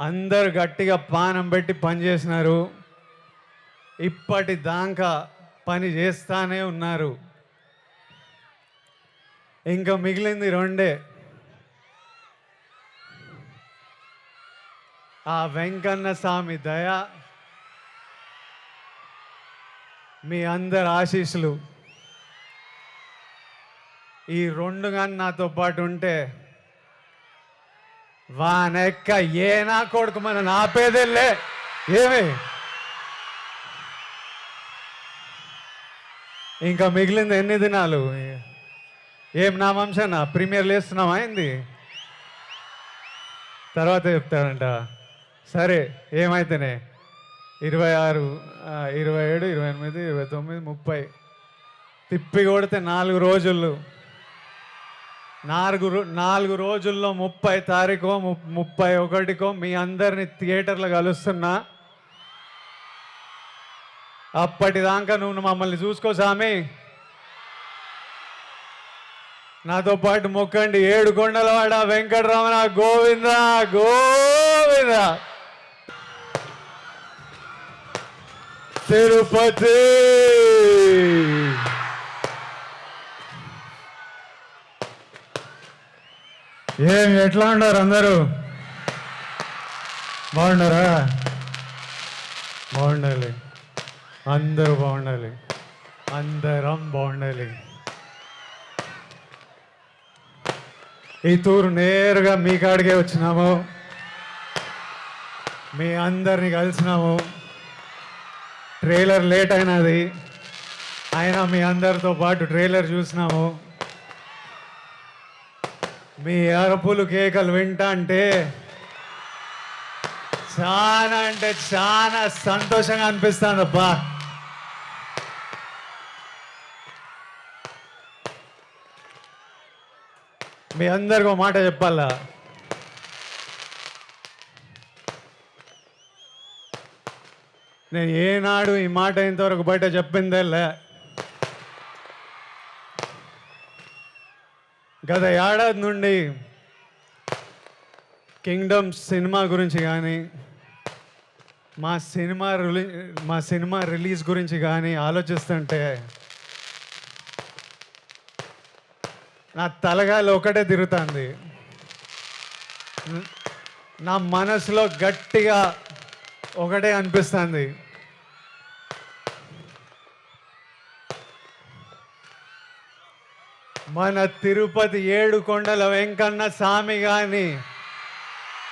అందరు గట్టిగా పానం పెట్టి పని చేసినారు. ఇప్పటి దాకా పని చేస్తానే ఉన్నారు. ఇంకా మిగిలింది రెండే. ఆ వెంకన్న స్వామి దయ మీ అందరి ఆశీస్సులు. ఈ రెండు కానీ నాతో పాటు ఉంటే వానెక్క ఏ నా కొడుకు మన నాపేదేలే ఏమి? ఇంకా మిగిలింది ఎన్ని దినాలు? ఏం నా వంశనా ప్రీమియర్ లేస్తున్నావా అయింది తర్వాత చెప్తారంట సరే ఏమైతేనే? ఇరవై ఆరు ఇరవై ఏడు ఇరవై ఎనిమిది ఇరవై తొమ్మిది ముప్పై. తిప్పి కొడితే నాలుగు రోజులు. నాలుగు నాలుగు రోజుల్లో ముప్పై తారీఖో ముప్పై ఒకటికో మీ అందరిని థియేటర్లో కలుస్తున్నా. అప్పటిదాకా నువ్వు మమ్మల్ని చూసుకో సామి. నాతో పాటు మొక్కండి. ఏడు కొండలవాడ వెంకటరమణ గోవింద గోవింద. తిరుపతి! ఏం ఎట్లా ఉన్నారు అందరూ? బాగున్నారా? బాగుండాలి. అందరూ బాగుండాలి. అందరం బాగుండాలి. ఈ తూరు నేరుగా మీ కాడికే వచ్చినాము. మీ అందరిని కలిసినాము. ట్రైలర్ లేట్ అయినది. అయినా మీ అందరితో పాటు ట్రైలర్ చూసినాము. మీ అరుపులు కేకలు వింటా అంటే చాలా అంటే చాలా సంతోషంగా అనిపిస్తుంది అబ్బా మీ అందరికి ఒక మాట చెప్పాలా? నేను ఏనాడు ఈ మాట ఇంతవరకు బయట చెప్పిందేలే. గత ఏడాది నుండి కింగ్డమ్ సినిమా గురించి కానీ మా సినిమా రిలీ మా సినిమా రిలీజ్ గురించి కానీ ఆలోచిస్తుంటే నా తలగాలి ఒకటే తిరుగుతుంది. నా మనసులో గట్టిగా ఒకటే అనిపిస్తుంది. మన తిరుపతి ఏడు కొండల వెంకన్న స్వామి గాని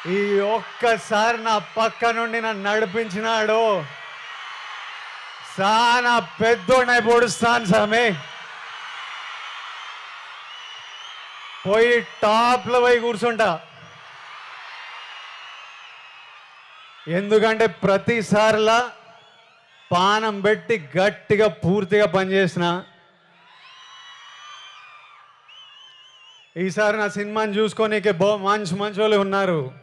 ఈ ఒక్కసారి నా పక్క నుండి నన్ను నడిపించినాడు. చాలా పెద్దోడై పొడుస్తాను స్వామి. పోయి టాప్లో పోయి కూర్చుంటా. ఎందుకంటే ప్రతిసారిలా పానం పెట్టి గట్టిగా పూర్తిగా పనిచేసిన. ఈసారి నా సినిమాని చూసుకోనీకే బో మంచి మంచి వాళ్ళు ఉన్నారు.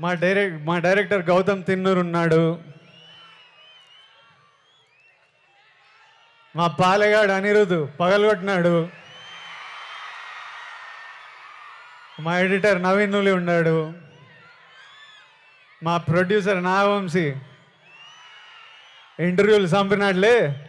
మా డైరెక్ట్ మా డైరెక్టర్ గౌతమ్ తిన్నూరు ఉన్నాడు. మా పాలెగాడు అనిరుద్ధు పగలగొట్టినాడు మా ఎడిటర్ నవీన్ ఉన్నాడు. మా ప్రొడ్యూసర్ నాగవంశీ. ఇంటర్వ్యూలు చంపినాడులే.